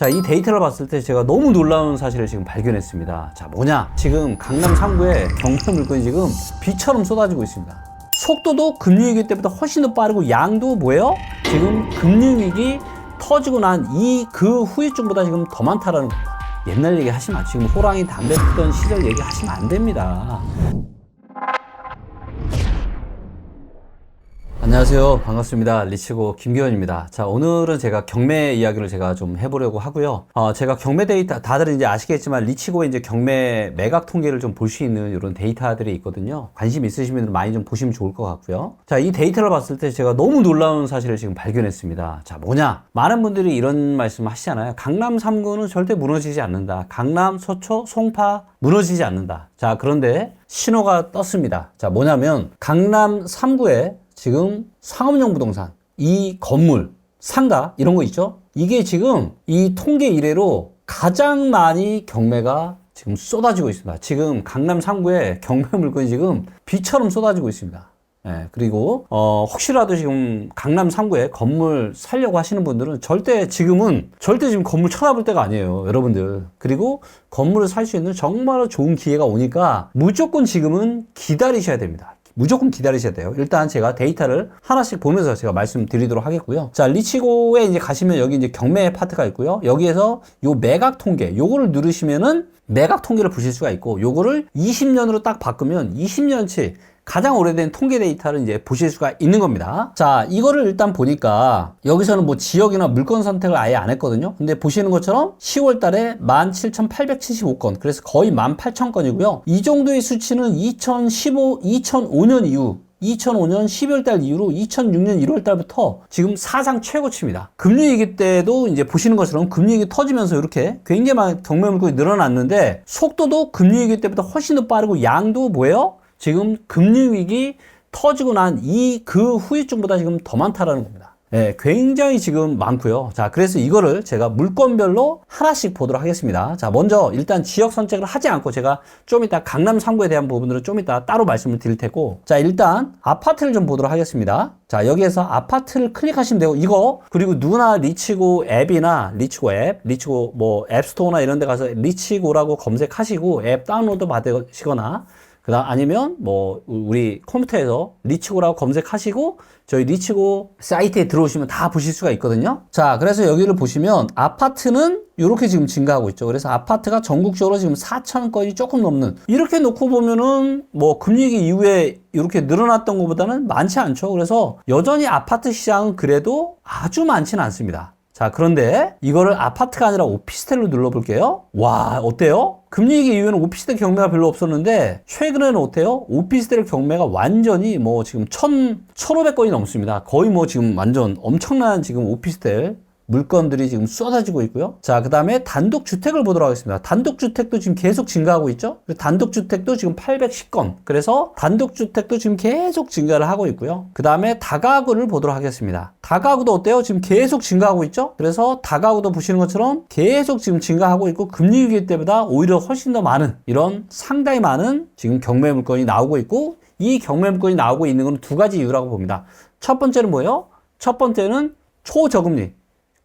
자, 이 데이터를 봤을 때 제가 너무 놀라운 사실을 지금 발견했습니다. 자, 뭐냐? 지금 강남 3구에 경매 물건이 지금 비처럼 쏟아지고 있습니다. 속도도 금융위기 때보다 훨씬 더 빠르고 양도 뭐예요? 지금 금융위기 터지고 난 이 그 후유증보다 지금 더 많다라는 겁니다. 옛날 얘기 하시면 안- 지금 호랑이 담배 피던 시절 얘기 하시면 안 됩니다. 안녕하세요. 반갑습니다. 리치고 김기현입니다. 자, 오늘은 제가 경매 이야기를 제가 좀 해보려고 하고요. 어, 제가 경매 데이터, 다들 이제 아시겠지만 리치고에 이제 경매 매각 통계를 좀 볼 수 있는 이런 데이터들이 있거든요. 관심 있으시면 많이 좀 보시면 좋을 것 같고요. 자, 이 데이터를 봤을 때 제가 너무 놀라운 사실을 지금 발견했습니다. 자, 뭐냐? 많은 분들이 이런 말씀 하시잖아요. 강남 3구는 절대 무너지지 않는다. 강남, 서초, 송파 무너지지 않는다. 자, 그런데 신호가 떴습니다. 자, 뭐냐면 강남 3구에 지금 상업용 부동산, 이 건물, 상가, 이런 거 있죠? 이게 지금 이 통계 이래로 가장 많이 경매가 지금 쏟아지고 있습니다. 지금 강남 3구에 경매 물건이 지금 비처럼 쏟아지고 있습니다. 예, 그리고, 어, 혹시라도 지금 강남 3구에 건물 살려고 하시는 분들은 절대 지금은 절대 지금 건물 쳐다볼 때가 아니에요. 여러분들. 그리고 건물을 살 수 있는 정말 좋은 기회가 오니까 무조건 지금은 기다리셔야 됩니다. 무조건 기다리셔야 돼요. 일단 제가 데이터를 하나씩 보면서 제가 말씀드리도록 하겠고요. 자, 리치고에 이제 가시면 여기 이제 경매 파트가 있고요. 여기에서 요 매각 통계, 요거를 누르시면은 매각 통계를 보실 수가 있고, 요거를 20년으로 딱 바꾸면 20년치 가장 오래된 통계 데이터를 이제 보실 수가 있는 겁니다. 자, 이거를 일단 보니까 여기서는 뭐 지역이나 물건 선택을 아예 안 했거든요. 근데 보시는 것처럼 10월 달에 17,875건, 그래서 거의 18,000건이고요. 이 정도의 수치는 2015, 2005년 이후 2005년 12월 달 이후로 2006년 1월 달부터 지금 사상 최고치입니다. 금리 위기 때도 이제 보시는 것처럼 금리 위기 터지면서 이렇게 굉장히 많은 경매 물건이 늘어났는데 속도도 금리 위기 때보다 훨씬 더 빠르고 양도 뭐예요? 지금 금리위기 터지고 난 이 그 후유증보다 지금 더 많다라는 겁니다. 네, 굉장히 지금 많고요. 자, 그래서 이거를 제가 물건별로 하나씩 보도록 하겠습니다. 자, 먼저 일단 지역 선택을 하지 않고 제가 좀 이따 강남 3구에 대한 부분들은 좀 이따 따로 말씀을 드릴 테고 자, 일단 아파트를 좀 보도록 하겠습니다. 자, 여기에서 아파트를 클릭하시면 되고 이거 그리고 누나 리치고 앱이나 리치고 앱, 리치고 뭐 앱스토어나 이런 데 가서 리치고라고 검색하시고 앱 다운로드 받으시거나 그다음 아니면 뭐 우리 컴퓨터에서 리치고라고 검색하시고 저희 리치고 사이트에 들어오시면 다 보실 수가 있거든요. 자, 그래서 여기를 보시면 아파트는 이렇게 지금 증가하고 있죠. 그래서 아파트가 전국적으로 지금 4천 건이 조금 넘는 이렇게 놓고 보면은 뭐 금리기 이후에 이렇게 늘어났던 것보다는 많지 않죠. 그래서 여전히 아파트 시장은 그래도 아주 많지는 않습니다. 자, 그런데 이거를 아파트가 아니라 오피스텔로 눌러볼게요. 와, 어때요? 금리위기 이후에는 오피스텔 경매가 별로 없었는데 최근에는 어때요? 오피스텔 경매가 완전히 뭐 지금 천, 1500건이 넘습니다. 거의 뭐 지금 완전 엄청난 지금 오피스텔 물건들이 지금 쏟아지고 있고요. 자, 그 다음에 단독주택을 보도록 하겠습니다. 단독주택도 지금 계속 증가하고 있죠. 단독주택도 지금 810건. 그래서 단독주택도 지금 계속 증가를 하고 있고요. 그 다음에 다가구를 보도록 하겠습니다. 다가구도 어때요? 지금 계속 증가하고 있죠. 그래서 다가구도 보시는 것처럼 계속 지금 증가하고 있고 금리 위기 때보다 오히려 훨씬 더 많은 이런 상당히 많은 지금 경매 물건이 나오고 있고 이 경매 물건이 나오고 있는 건 두 가지 이유라고 봅니다. 첫 번째는 뭐예요? 첫 번째는 초저금리.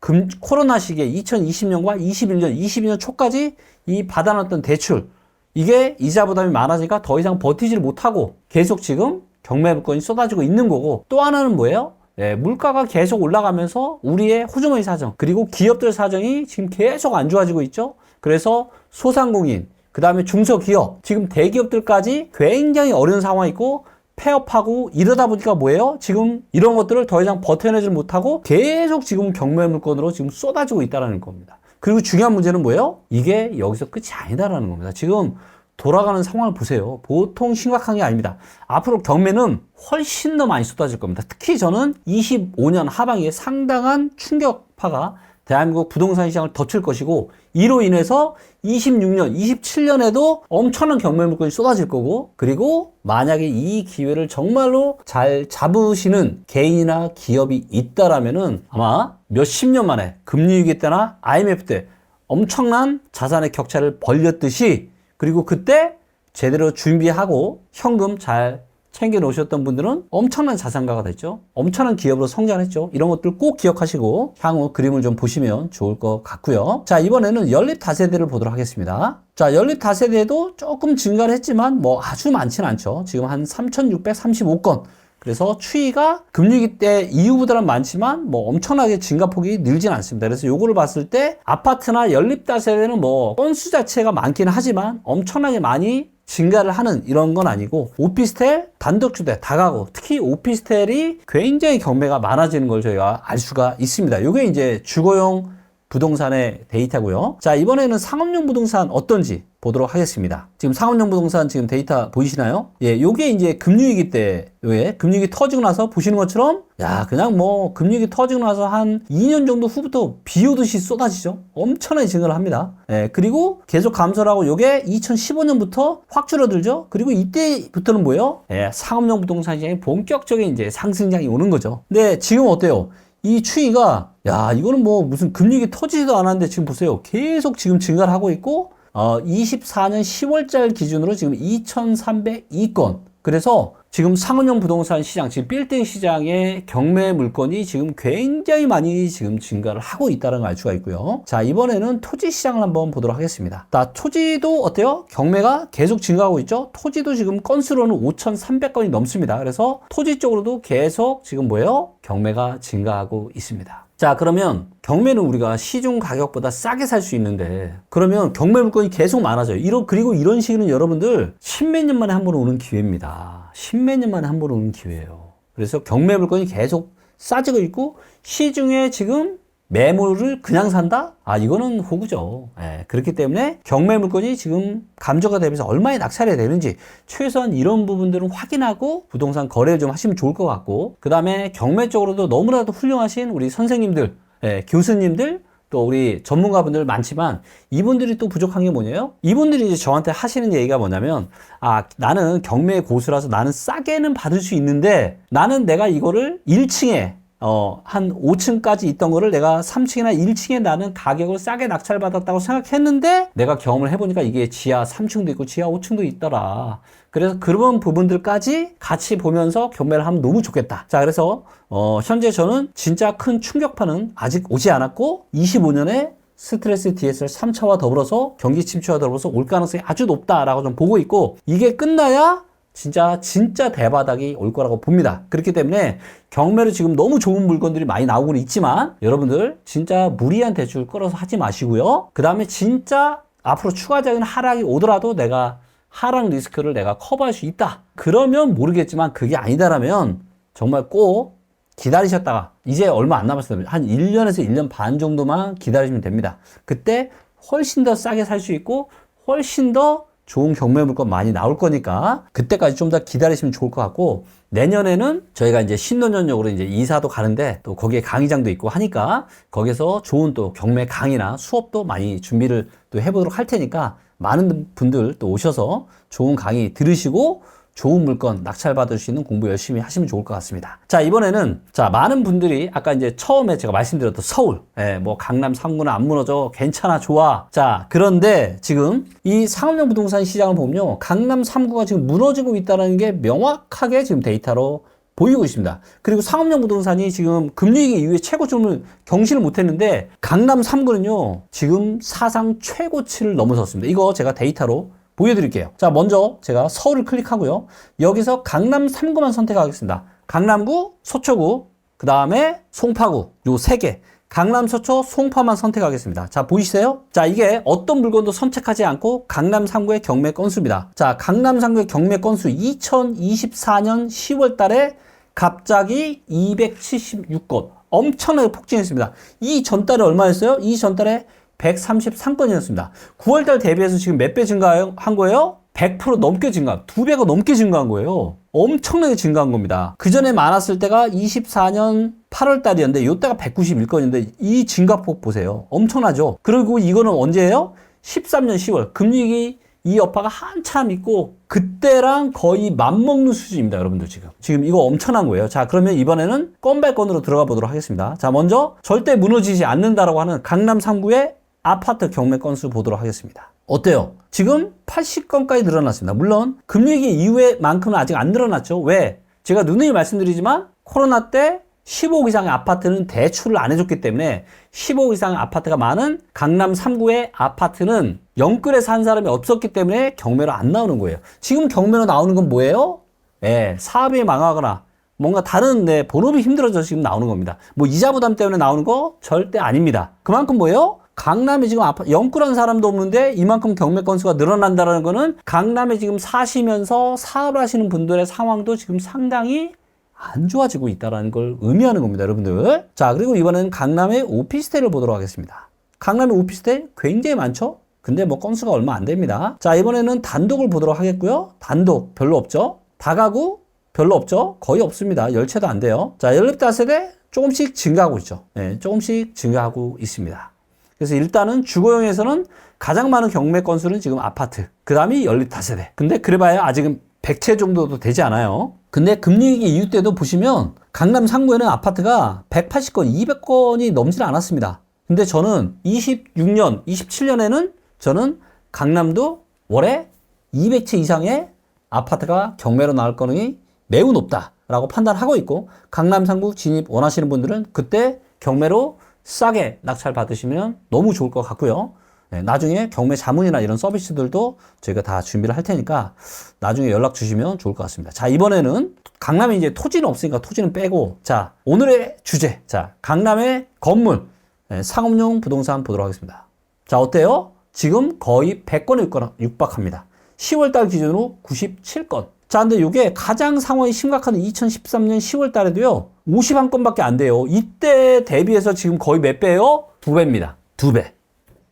금, 코로나 시기에 2020년과 21년, 22년 초까지 이 받아놨던 대출, 이게 이자 부담이 많아지니까 더 이상 버티지를 못하고 계속 지금 경매 물건이 쏟아지고 있는 거고 또 하나는 뭐예요? 네, 물가가 계속 올라가면서 우리의 호주머니 사정, 그리고 기업들 사정이 지금 계속 안 좋아지고 있죠? 그래서 소상공인, 그 다음에 중소기업, 지금 대기업들까지 굉장히 어려운 상황이 있고 폐업하고 이러다 보니까 뭐예요? 지금 이런 것들을 더 이상 버텨내지 못하고 계속 지금 경매 물건으로 지금 쏟아지고 있다는 겁니다. 그리고 중요한 문제는 뭐예요? 이게 여기서 끝이 아니다라는 겁니다. 지금 돌아가는 상황을 보세요. 보통 심각한 게 아닙니다. 앞으로 경매는 훨씬 더 많이 쏟아질 겁니다. 특히 저는 25년 하반기에 상당한 충격파가 대한민국 부동산 시장을 덮칠 것이고 이로 인해서 26년, 27년에도 엄청난 경매 물건이 쏟아질 거고 그리고 만약에 이 기회를 정말로 잘 잡으시는 개인이나 기업이 있다라면은 아마 몇십 년 만에 금리 위기 때나 IMF 때 엄청난 자산의 격차를 벌렸듯이 그리고 그때 제대로 준비하고 현금 잘 챙겨 놓으셨던 분들은 엄청난 자산가가 됐죠. 엄청난 기업으로 성장했죠. 이런 것들 꼭 기억하시고 향후 그림을 좀 보시면 좋을 것 같고요. 자, 이번에는 연립 다세대를 보도록 하겠습니다. 자, 연립 다세대도 조금 증가를 했지만 뭐 아주 많지는 않죠. 지금 한 3,635건. 그래서 추이가 금융위기 때 이후보다는 많지만 뭐 엄청나게 증가폭이 늘진 않습니다. 그래서 요거를 봤을 때 아파트나 연립다세대는 뭐 건수 자체가 많기는 하지만 엄청나게 많이 증가를 하는 이런 건 아니고 오피스텔 단독주택 다가구 특히 오피스텔이 굉장히 경매가 많아지는 걸 저희가 알 수가 있습니다. 요게 이제 주거용 부동산의 데이터고요. 자, 이번에는 상업용 부동산 어떤지 보도록 하겠습니다. 지금 상업용 부동산 지금 데이터 보이시나요? 예, 요게 이제 금융위기 때, 왜? 금융위기 터지고 나서 보시는 것처럼, 야, 그냥 뭐, 금융위기 터지고 나서 한 2년 정도 후부터 비 오듯이 쏟아지죠? 엄청나게 증가를 합니다. 예, 그리고 계속 감소를 하고 요게 2015년부터 확 줄어들죠? 그리고 이때부터는 뭐예요? 예, 상업용 부동산 시장이 본격적인 이제 상승장이 오는 거죠. 근데 지금 어때요? 이 추이가 야 이거는 뭐 무슨 금융이 터지지도 않았는데 지금 보세요. 계속 지금 증가를 하고 있고 어 24년 10월달 기준으로 지금 2,302건. 그래서 지금 상업용 부동산 시장, 지금 빌딩 시장의 경매 물건이 지금 굉장히 많이 지금 증가를 하고 있다는 걸 알 수가 있고요. 자, 이번에는 토지 시장을 한번 보도록 하겠습니다. 자, 토지도 어때요? 경매가 계속 증가하고 있죠? 토지도 지금 건수로는 5,300건이 넘습니다. 그래서 토지 쪽으로도 계속 지금 뭐예요? 경매가 증가하고 있습니다. 자, 그러면 경매는 우리가 시중 가격보다 싸게 살 수 있는데 그러면 경매 물건이 계속 많아져요. 이런 그리고 이런 시기는 여러분들 십몇 년 만에 한 번 오는 기회입니다. 십몇 년 만에 한 번 오는 기회예요. 그래서 경매 물건이 계속 싸지고 있고 시중에 지금 매물을 그냥 산다? 아, 이거는 호구죠. 예, 그렇기 때문에 경매 물건이 지금 감정가 대비해서 얼마에 낙찰이 되는지 최소한 이런 부분들은 확인하고 부동산 거래를 좀 하시면 좋을 것 같고, 그 다음에 경매 쪽으로도 너무나도 훌륭하신 우리 선생님들, 예, 교수님들, 또 우리 전문가분들 많지만 이분들이 또 부족한 게 뭐냐요? 이분들이 이제 저한테 하시는 얘기가 뭐냐면 아 나는 경매 고수라서 나는 싸게는 받을 수 있는데 나는 내가 이거를 1층에 어, 한 5층까지 있던 거를 내가 3층이나 1층에 나는 가격을 싸게 낙찰받았다고 생각했는데 내가 경험을 해보니까 이게 지하 3층도 있고 지하 5층도 있더라. 그래서 그런 부분들까지 같이 보면서 경매를 하면 너무 좋겠다. 자, 그래서 어, 현재 저는 진짜 큰 충격파는 아직 오지 않았고 25년에 스트레스 DSR 3차와 더불어서 경기 침체와 더불어서 올 가능성이 아주 높다라고 좀 보고 있고 이게 끝나야 진짜 진짜 대바닥이 올 거라고 봅니다. 그렇기 때문에 경매로 지금 너무 좋은 물건들이 많이 나오고는 있지만 여러분들 진짜 무리한 대출 끌어서 하지 마시고요. 그 다음에 진짜 앞으로 추가적인 하락이 오더라도 내가 하락 리스크를 내가 커버할 수 있다. 그러면 모르겠지만 그게 아니다라면 정말 꼭 기다리셨다가 이제 얼마 안 남았어요. 한 1년에서 1년 반 정도만 기다리시면 됩니다. 그때 훨씬 더 싸게 살 수 있고 훨씬 더 좋은 경매 물건 많이 나올 거니까 그때까지 좀 더 기다리시면 좋을 것 같고 내년에는 저희가 이제 신논현역으로 이제 이사도 가는데 또 거기에 강의장도 있고 하니까 거기서 좋은 또 경매 강의나 수업도 많이 준비를 또 해보도록 할 테니까 많은 분들 또 오셔서 좋은 강의 들으시고 좋은 물건 낙찰받을 수 있는 공부 열심히 하시면 좋을 것 같습니다. 자, 이번에는, 자, 많은 분들이 아까 이제 처음에 제가 말씀드렸던 서울, 예, 뭐 강남 3구는 안 무너져, 괜찮아, 좋아. 자, 그런데 지금 이 상업용 부동산 시장을 보면요. 강남 3구가 지금 무너지고 있다는 게 명확하게 지금 데이터로 보이고 있습니다. 그리고 상업용 부동산이 지금 금리위기 이후에 최고점을 경신을 못했는데 강남 3구는요 지금 사상 최고치를 넘어섰습니다. 이거 제가 데이터로 보여드릴게요. 자, 먼저 제가 서울을 클릭하고요. 여기서 강남 3구만 선택하겠습니다. 강남구, 서초구, 그 다음에 송파구, 요 세 개. 강남, 서초, 송파만 선택하겠습니다. 자, 보이세요? 자, 이게 어떤 물건도 선택하지 않고 강남 3구의 경매 건수입니다. 자, 강남 3구의 경매 건수 2024년 10월 달에 갑자기 276건. 엄청나게 폭증했습니다. 이 전달에 얼마였어요? 이 전달에 133건이었습니다. 9월달 대비해서 지금 몇 배 증가한 거예요? 100% 넘게 증가, 두 배가 넘게 증가한 거예요. 엄청나게 증가한 겁니다. 그 전에 많았을 때가 24년 8월 달이었는데, 이때가 191건인데, 이 증가폭 보세요. 엄청나죠? 그리고 이거는 언제예요? 13년 10월. 금리기 이 여파가 한참 있고, 그때랑 거의 맞먹는 수준입니다, 여러분들 지금. 지금 이거 엄청난 거예요. 자, 그러면 이번에는 건발 건으로 들어가 보도록 하겠습니다. 자, 먼저 절대 무너지지 않는다라고 하는 강남 3구의 아파트 경매 건수 보도록 하겠습니다. 어때요? 지금 80건까지 늘어났습니다. 물론 금리기 이후에만큼은 아직 안 늘어났죠. 왜? 제가 누누이 말씀드리지만 코로나 때 15억 이상의 아파트는 대출을 안 해줬기 때문에 15억 이상의 아파트가 많은 강남 3구의 아파트는 영끌에 산 사람이 없었기 때문에 경매로 안 나오는 거예요. 지금 경매로 나오는 건 뭐예요? 예, 사업이 망하거나 뭔가 다른 네, 본업이 힘들어져 지금 나오는 겁니다. 뭐 이자 부담 때문에 나오는 거 절대 아닙니다. 그만큼 뭐예요? 강남에 지금 아파, 영끌한 사람도 없는데 이만큼 경매 건수가 늘어난다는 거는 강남에 지금 사시면서 사업을 하시는 분들의 상황도 지금 상당히 안 좋아지고 있다는 걸 의미하는 겁니다, 여러분들. 자, 그리고 이번에는 강남의 오피스텔을 보도록 하겠습니다. 강남의 오피스텔 굉장히 많죠? 근데 뭐 건수가 얼마 안 됩니다. 자, 이번에는 단독을 보도록 하겠고요. 단독 별로 없죠? 다가구 별로 없죠? 거의 없습니다. 열채도 안 돼요. 자, 연립다세대 조금씩 증가하고 있죠. 네, 조금씩 증가하고 있습니다. 그래서 일단은 주거용에서는 가장 많은 경매 건수는 지금 아파트. 그 다음이 연립다세대. 근데 그래봐야 아직은 100채 정도도 되지 않아요. 근데 금리위기 이후 때도 보시면 강남 상구에는 아파트가 180건, 200건이 넘질 않았습니다. 근데 저는 26년, 27년에는 저는 강남도 월에 200채 이상의 아파트가 경매로 나올 가능성이 매우 높다라고 판단하고 있고 강남 상구 진입 원하시는 분들은 그때 경매로 싸게 낙찰 받으시면 너무 좋을 것 같고요. 네, 나중에 경매 자문이나 이런 서비스들도 저희가 다 준비를 할 테니까 나중에 연락 주시면 좋을 것 같습니다. 자, 이번에는 강남에 이제 토지는 없으니까 토지는 빼고 자, 오늘의 주제. 자, 강남의 건물 네, 상업용 부동산 보도록 하겠습니다. 자, 어때요? 지금 거의 100건에 육박합니다. 10월달 기준으로 97건. 자, 근데 이게 가장 상황이 심각한 2013년 10월 달에도요, 51건밖에 안 돼요. 이때 대비해서 지금 거의 몇 배요? 두 배입니다. 두 배.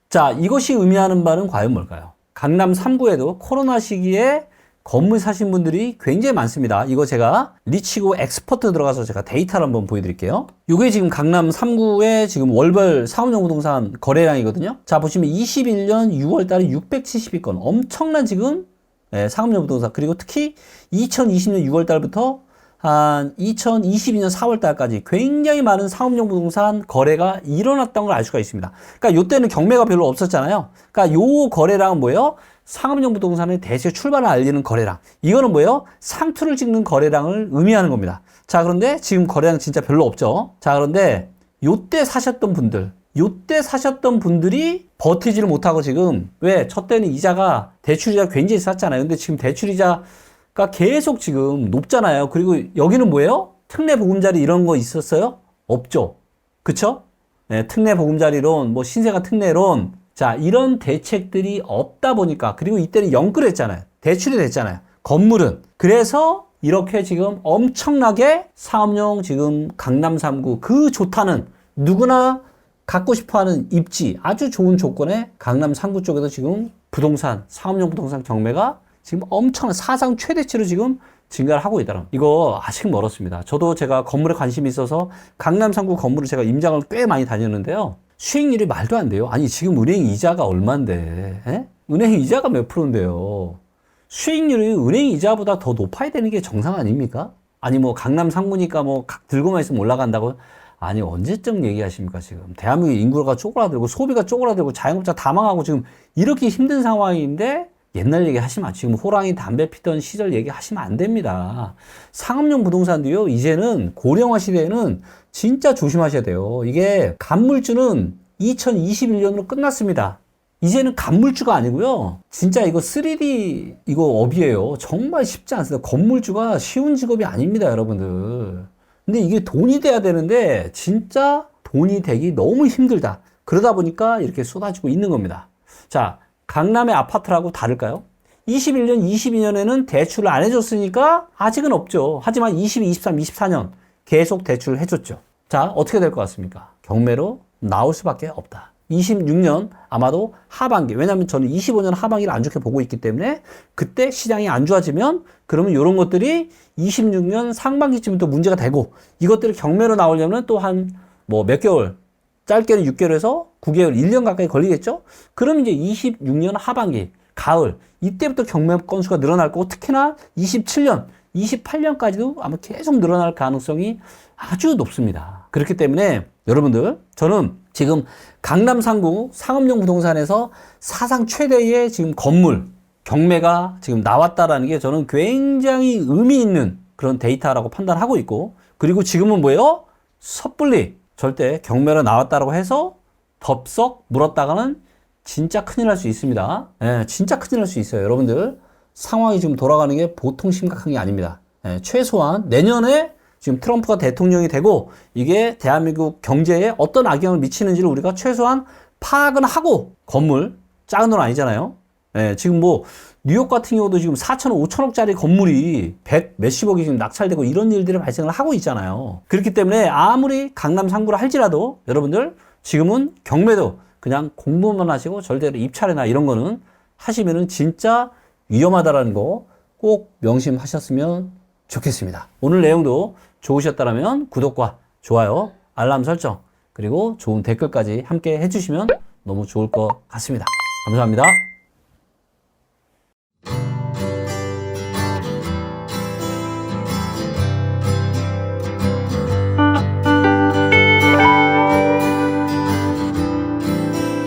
자, 이것이 의미하는 바는 과연 뭘까요? 강남 3구에도 코로나 시기에 건물 사신 분들이 굉장히 많습니다. 이거 제가 리치고 엑스퍼트 들어가서 제가 데이터를 한번 보여드릴게요. 이게 지금 강남 3구의 지금 월별 상업용 부동산 거래량이거든요. 자, 보시면 21년 6월 달에 672건. 엄청난 지금 예, 상업용 부동산. 그리고 특히 2020년 6월 달부터 한 2022년 4월 달까지 굉장히 많은 상업용 부동산 거래가 일어났던 걸 알 수가 있습니다. 그러니까 요때는 경매가 별로 없었잖아요. 그러니까 요 거래량은 뭐예요? 상업용 부동산의 대세 출발을 알리는 거래량. 이거는 뭐예요? 상투를 찍는 거래량을 의미하는 겁니다. 자, 그런데 지금 거래량 진짜 별로 없죠. 자, 그런데 요때 사셨던 분들, 요때 사셨던 분들이 버티지를 못하고 지금 왜? 첫 때는 이자가 대출이자 굉장히 쌌잖아요. 근데 지금 대출이자가 계속 지금 높잖아요. 그리고 여기는 뭐예요? 특례 보금자리 이런 거 있었어요? 없죠. 그쵸? 네, 특례 보금자리론, 뭐 신세가 특례론, 자, 이런 대책들이 없다 보니까, 그리고 이때는 영끌했잖아요. 대출이 됐잖아요. 건물은. 그래서 이렇게 지금 엄청나게 사업용 지금 강남 3구 그 좋다는 누구나 갖고 싶어 하는 입지 아주 좋은 조건에 강남 3구 쪽에도 지금 부동산, 사업용 부동산 경매가 지금 엄청난 사상 최대치로 지금 증가를 하고 있다는 이거 아직 멀었습니다. 저도 제가 건물에 관심이 있어서 강남 3구 건물을 제가 임장을 꽤 많이 다녔는데요. 수익률이 말도 안 돼요. 아니 지금 은행 이자가 얼만데 에? 은행 이자가 몇 프로인데요. 수익률이 은행 이자보다 더 높아야 되는 게 정상 아닙니까? 아니 뭐 강남 3구니까 뭐 들고만 있으면 올라간다고 아니 언제쯤 얘기하십니까 지금 대한민국 인구가 쪼그라들고 소비가 쪼그라들고 자영업자 다 망하고 지금 이렇게 힘든 상황인데 옛날 얘기 하시면 안- 지금 호랑이 담배 피던 시절 얘기 하시면 안 됩니다. 상업용 부동산도요 이제는 고령화 시대에는 진짜 조심하셔야 돼요. 이게 간물주는 2021년으로 끝났습니다. 이제는 간물주가 아니고요. 진짜 이거 3D 이거 업이에요. 정말 쉽지 않습니다. 건물주가 쉬운 직업이 아닙니다, 여러분들. 근데 이게 돈이 돼야 되는데 진짜 돈이 되기 너무 힘들다. 그러다 보니까 이렇게 쏟아지고 있는 겁니다. 자, 강남의 아파트라고 다를까요? 21년, 22년에는 대출을 안 해줬으니까 아직은 없죠. 하지만 22, 23, 24년 계속 대출을 해줬죠. 자, 어떻게 될 것 같습니까? 경매로 나올 수밖에 없다. 26년 아마도 하반기 왜냐하면 저는 25년 하반기를 안 좋게 보고 있기 때문에 그때 시장이 안 좋아지면 그러면 이런 것들이 26년 상반기쯤부터 문제가 되고 이것들이 경매로 나오려면 또 한 뭐 몇 개월 짧게는 6개월에서 9개월 1년 가까이 걸리겠죠? 그럼 이제 26년 하반기 가을 이때부터 경매 건수가 늘어날 거고 특히나 27년 28년까지도 아마 계속 늘어날 가능성이 아주 높습니다 그렇기 때문에 여러분들 저는 지금 강남 상구 상업용 부동산에서 사상 최대의 지금 건물 경매가 지금 나왔다라는 게 저는 굉장히 의미 있는 그런 데이터라고 판단하고 있고 그리고 지금은 뭐예요? 섣불리 절대 경매로 나왔다라고 해서 덥석 물었다가는 진짜 큰일 날 수 있습니다. 예, 진짜 큰일 날 수 있어요. 여러분들 상황이 지금 돌아가는 게 보통 심각한 게 아닙니다. 예, 최소한 내년에 지금 트럼프가 대통령이 되고 이게 대한민국 경제에 어떤 악영을 미치는지를 우리가 최소한 파악은 하고 건물 작은 돈 아니잖아요. 예, 지금 뭐 뉴욕 같은 경우도 지금 4천억, 5천억짜리 건물이 100 몇십억이 지금 낙찰되고 이런 일들이 발생을 하고 있잖아요. 그렇기 때문에 아무리 강남 상구를 할지라도 여러분들 지금은 경매도 그냥 공부만 하시고 절대로 입찰이나 이런 거는 하시면은 진짜 위험하다라는 거 꼭 명심하셨으면 좋겠습니다. 오늘 내용도 좋으셨다면 구독과 좋아요, 알람 설정, 그리고 좋은 댓글까지 함께 해주시면 너무 좋을 것 같습니다. 감사합니다.